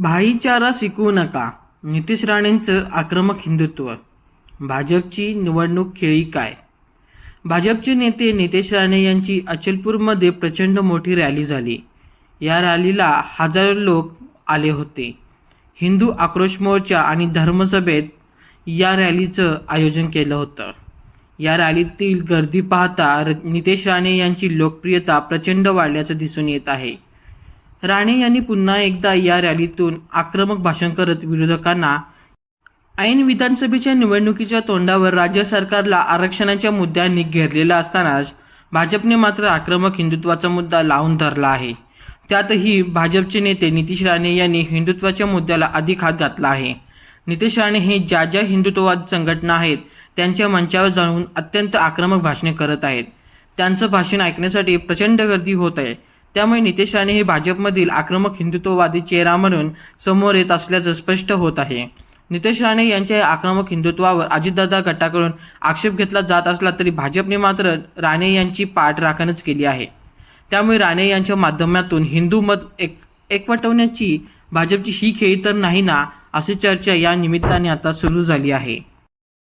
भाईचारा शिकवू नका. नितेश राणेंचं आक्रमक हिंदुत्व. भाजपची निवडणूक खेळी काय? भाजपचे नेते नितेश राणे यांची अचलपूरमध्ये प्रचंड मोठी रॅली झाली. या रॅलीला हजारो लोक आले होते. हिंदू आक्रोश मोर्चा आणि धर्मसभेत या रॅलीचं आयोजन केलं होतं. या रॅलीतील गर्दी पाहता र- नितेश राणे यांची लोकप्रियता प्रचंड वाढल्याचं दिसून येत आहे. राणे यांनी पुन्हा एकदा या रॅलीतून आक्रमक भाषण करत विरोधकांना ऐन विधानसभेच्या निवडणुकीच्या तोंडावर राज्य सरकारला आरक्षणाच्या मुद्द्यांनी घेरलेला असतानाच भाजपने मात्र आक्रमक हिंदुत्वाचा मुद्दा लावून धरला आहे. त्यातही भाजपचे नेते नितीश राणे यांनी हिंदुत्वाच्या मुद्द्याला अधिक हात घातला आहे. नितीश राणे हे ज्या ज्या हिंदुत्ववाद संघटना आहेत त्यांच्या मंचावर जाऊन अत्यंत आक्रमक भाषणे करत आहेत. त्यांचं भाषण ऐकण्यासाठी प्रचंड गर्दी होत आहे. त्यामुळे नितेश राणे हे भाजपमधील आक्रमक हिंदुत्ववादी चेहरा म्हणून समोर येत असल्याचं स्पष्ट होत आहे. नितेश राणे यांच्या आक्रमक हिंदुत्वावर अजितदादा गटाकडून आक्षेप घेतला जात असला तरी भाजपने मात्र राणे यांची पाठ राखणच केली आहे. त्यामुळे राणे यांच्या माध्यमातून हिंदू मत एक एकवटवण्याची भाजपची ही खेळी तर नाही ना अशी चर्चा या निमित्ताने आता सुरू झाली आहे.